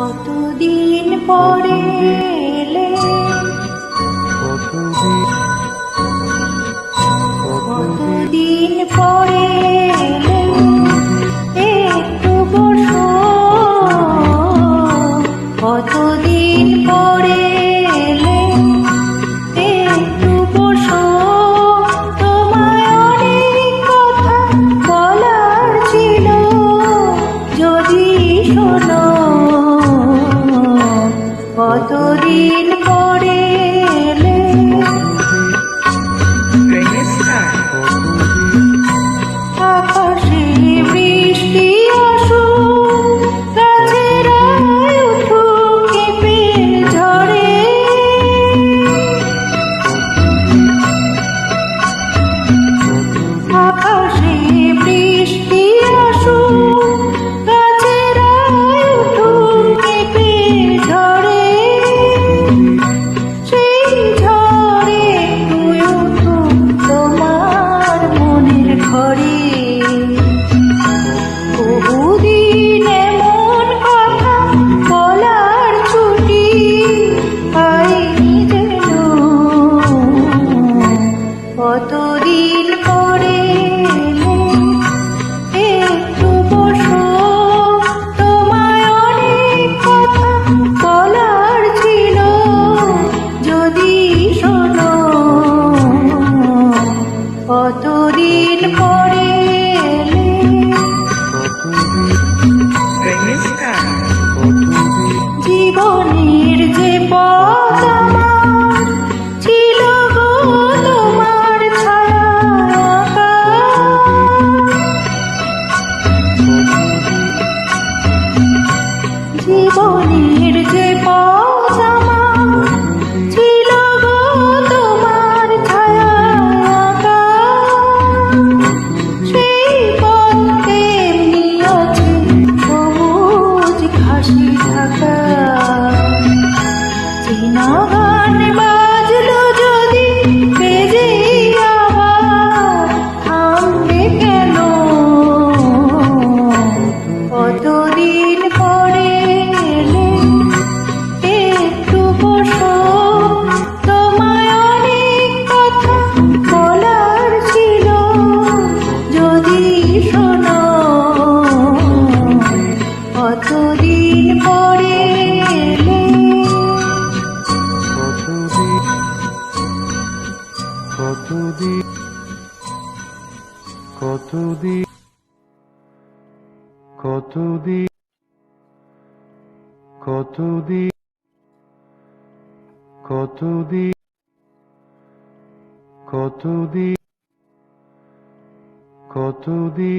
কতদিন পরে জীবনের যে পথ আমার, ছিল গো তোমার ছায়া আঁকা সেই পথ তেমনি আছে সবুজ ঘাসে ঢাকা। চেনা গান বা কতদিন কতদিন কতদিন কতদিন কতদিন কতদিন